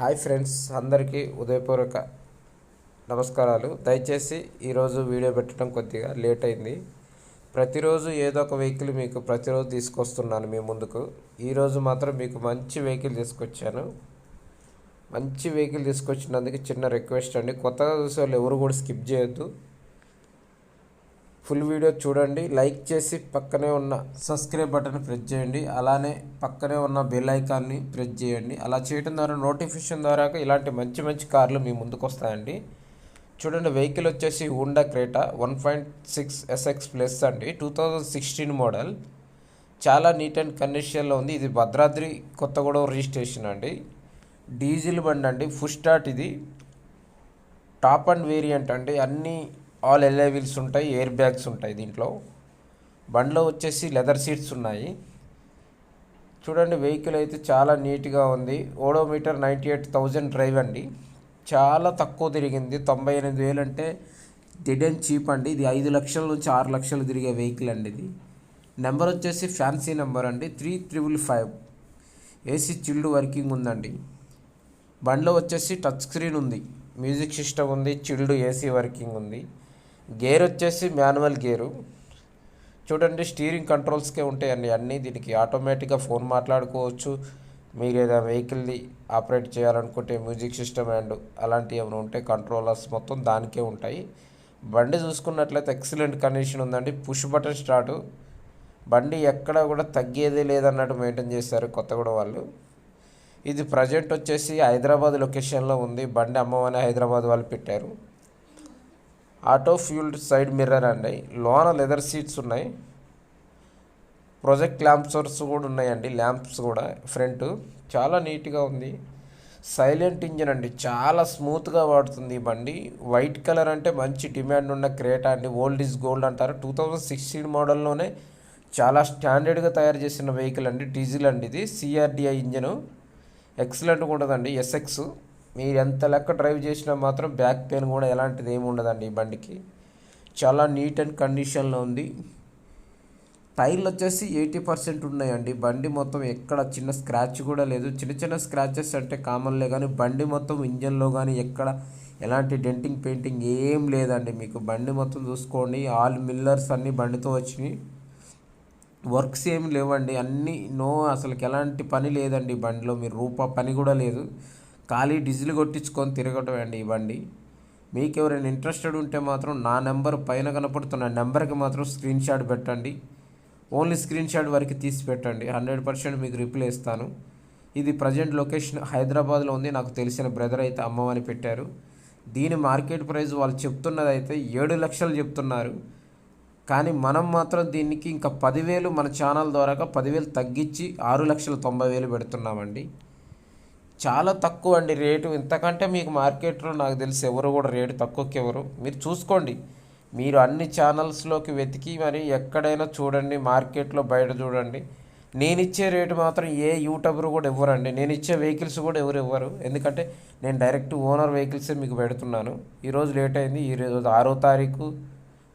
Hi friends అందరికీ ఉదయపూర్వక నమస్కారాలు. దయచేసి ఈరోజు వీడియో పెట్టడం కొద్దిగా లేట్ అయింది. ప్రతిరోజు ఏదో ఒక వెహికల్ మీకు ప్రతిరోజు తీసుకొస్తున్నాను మీ ముందుకు. ఈరోజు మాత్రం మీకు మంచి వెహికల్ తీసుకొచ్చాను. మంచి వెహికల్ తీసుకొచ్చినందుకు చిన్న రిక్వెస్ట్ అండి. కొత్తగా చూసే వాళ్ళు ఎవరు కూడా స్కిప్ చేయొద్దు. ఫుల్ వీడియో చూడండి. లైక్ చేసి పక్కనే ఉన్న సబ్స్క్రైబ్ బటన్ ప్రెస్ చేయండి. అలానే పక్కనే ఉన్న బెల్ ఐకాన్ని ప్రెస్ చేయండి. అలా చేయడం ద్వారా నోటిఫికేషన్ ద్వారా ఇలాంటి మంచి మంచి కార్లు మీ ముందుకు వస్తాయండి. చూడండి వెహికల్ వచ్చేసి Hyundai Creta one point six SX plus అండి. Two thousand sixteen model. చాలా నీట్ అండ్ కండిషన్లో ఉంది. ఇది భద్రాద్రి కొత్తగూడెం రిజిస్ట్రేషన్ అండి. డీజిల్ బండి అండి. ఫుల్ స్టార్ట్ ఇది. టాప్ అండ్ వేరియంట్ అండి. అన్ని ఆల్ ఎల్ఏ వీల్స్ ఉంటాయి ఎయిర్ బ్యాగ్స్ ఉంటాయి దీంట్లో. బండిలో వచ్చేసి లెదర్ సీట్స్ ఉన్నాయి. చూడండి వెహికల్ అయితే చాలా నీట్గా ఉంది. Odometer ninety eight thousand drive అండి. చాలా తక్కువ తిరిగింది. తొంభై ఎనిమిది వేలు అంటే డెడ్ అండ్ చీప్ అండి. ఇది ఐదు లక్షల నుంచి ఆరు లక్షలు తిరిగే వెహికల్ అండి ఇది. నెంబర్ వచ్చేసి ఫ్యాన్సీ నెంబర్ అండి. Three triple five. AC chilled working ఉందండి. బండిలో వచ్చేసి టచ్ స్క్రీన్ ఉంది. మ్యూజిక్ సిస్టమ్ ఉంది. చిల్డ్ ఏసీ వర్కింగ్ ఉంది. గేర్ వచ్చేసి మాన్యువల్ గేరు. చూడండి స్టీరింగ్ కంట్రోల్స్కే ఉంటాయండి అన్నీ దీనికి ఆటోమేటిక్గా ఫోన్ మాట్లాడుకోవచ్చు. మీరు ఏదైనా వెహికల్ని ఆపరేట్ చేయాలనుకుంటే మ్యూజిక్ సిస్టమ్ అండ్ అలాంటివి ఏమైనా ఉంటే కంట్రోలర్స్ మొత్తం దానికే ఉంటాయి. బండి చూసుకున్నట్లయితే ఎక్సలెంట్ కండిషన్ ఉందండి. Push button start. బండి ఎక్కడ కూడా తగ్గేదే లేదన్నట్టు మెయింటైన్ చేశారు కొత్తగూడ వాళ్ళు. ఇది ప్రజెంట్ వచ్చేసి హైదరాబాద్ లొకేషన్లో ఉంది. బండి అమ్మమని హైదరాబాద్ వాళ్ళు పెట్టారు. ఆటో ఫ్యూల్డ్ సైడ్ మిర్రర్ అండి. లోన లెదర్ సీట్స్ ఉన్నాయి. ప్రొజెక్ట్ ల్యాంప్సర్స్ కూడా ఉన్నాయండి. ల్యాంప్స్ కూడా ఫ్రంట్. చాలా నీట్గా ఉంది. సైలెంట్ ఇంజిన్ అండి. చాలా స్మూత్గా వాడుతుంది ఈ బండి. వైట్ కలర్ అంటే మంచి డిమాండ్ ఉన్న క్రేటా అండి. ఓల్డ్ ఈజ్ గోల్డ్ అంటారు. టూ థౌజండ్ సిక్స్టీన్ మోడల్లోనే చాలా స్టాండర్డ్గా తయారు చేసిన వెహికల్ అండి. డీజిల్ అండి ఇది. CRDI engine. ఎక్సలెంట్ ఉంటుందండి. ఎస్ఎక్స్ మీరు ఎంత లెక్క డ్రైవ్ చేసినా మాత్రం బ్యాక్ పెయిన్ కూడా ఎలాంటిది ఏమి ఉండదండి ఈ బండికి. చాలా నీట్ అండ్ కండిషన్లో ఉంది. టైర్లు వచ్చేసి ఎయిటీ పర్సెంట్ ఉన్నాయండి. బండి మొత్తం ఎక్కడ చిన్న స్క్రాచ్ కూడా లేదు. చిన్న చిన్న స్క్రాచెస్ అంటే కామన్లే కానీ బండి మొత్తం ఇంజన్లో కానీ ఎక్కడ ఎలాంటి డెంటింగ్ పెయింటింగ్ ఏం లేదండి మీకు. బండి మొత్తం చూసుకోండి. ఆల్ మిల్లర్స్ అన్నీ బండితో వచ్చినాయి. వర్క్స్ ఏమి లేవండి. అన్నీ నో అసలుకి ఎలాంటి పని లేదండి బండిలో. మీరు రూపా పని కూడా లేదు. ఖాళీ డిజిల్ కొట్టించుకొని తిరగటం అండి ఇవ్వండి మీకు ఎవరైనా ఇంట్రెస్టెడ్ ఉంటే మాత్రం నా నెంబర్ పైన కనపడుతున్న నెంబర్కి మాత్రం స్క్రీన్ షాట్ పెట్టండి. ఓన్లీ స్క్రీన్ షాట్ వరకు తీసి పెట్టండి. హండ్రెడ్ పర్సెంట్ మీకు రిప్లై ఇస్తాను. ఇది ప్రజెంట్ లొకేషన్ హైదరాబాద్లో ఉంది. నాకు తెలిసిన బ్రదర్ అయితే అమ్మమని పెట్టారు. దీని మార్కెట్ ప్రైస్ వాళ్ళు చెప్తున్నది అయితే ఏడు లక్షలు చెప్తున్నారు. కానీ మనం మాత్రం దీనికి ఇంకా పదివేలు మన ఛానల్ ద్వారా పదివేలు తగ్గించి ఆరు లక్షల తొంభై వేలు పెడుతున్నామండి. చాలా తక్కువ అండి రేటు. ఇంతకంటే మీకు మార్కెట్లో నాకు తెలిసి ఎవరు కూడా రేటు తక్కువకి ఎవరు మీరు చూసుకోండి. మీరు అన్ని ఛానల్స్లోకి వెతికి మరి ఎక్కడైనా చూడండి మార్కెట్లో బయట చూడండి. నేను ఇచ్చే రేటు మాత్రం ఏ యూట్యూబర్ కూడా ఇవ్వరండి. నేను ఇచ్చే వెహికల్స్ కూడా ఎవరు ఇవ్వరు. ఎందుకంటే నేను డైరెక్ట్ ఓనర్ వెహికల్సే మీకు పెడుతున్నాను. ఈరోజు లేట్ అయింది. ఈరోజు ఆరో తారీఖు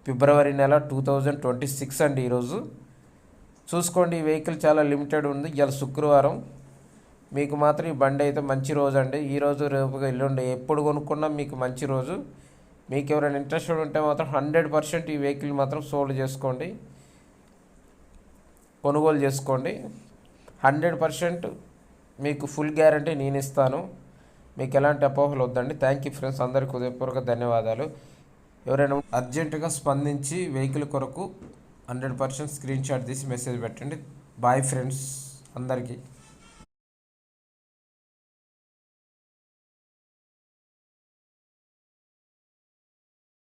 ఫిబ్రవరి నెల టూ థౌజండ్ ట్వంటీ సిక్స్ అండి ఈరోజు చూసుకోండి ఈ వెహికల్ చాలా లిమిటెడ్ ఉంది. ఇవాళ శుక్రవారం. మీకు మాత్రం ఈ బండి అయితే మంచి రోజు అండి. ఈ రోజు రేపు ఎల్లుండి ఎప్పుడు కొనుక్కున్నా మీకు మంచి రోజు. మీకు ఎవరైనా ఇంట్రెస్టెడ్ ఉంటే మాత్రం హండ్రెడ్ పర్సెంట్ ఈ వెహికల్ మాత్రం సోల్డ్ చేసుకోండి. కొనుగోలు చేసుకోండి. హండ్రెడ్ పర్సెంట్ మీకు ఫుల్ గ్యారంటీ నేను ఇస్తాను. మీకు ఎలాంటి అపోహలు వద్దండి. థ్యాంక్ యూ ఫ్రెండ్స్ అందరికీ హృదయపూర్వక ధన్యవాదాలు. ఎవరైనా అర్జెంటుగా స్పందించి వెహికల్ కొరకు హండ్రెడ్ పర్సెంట్ స్క్రీన్ షాట్ తీసి మెసేజ్ పెట్టండి. బాయ్ ఫ్రెండ్స్ అందరికీ.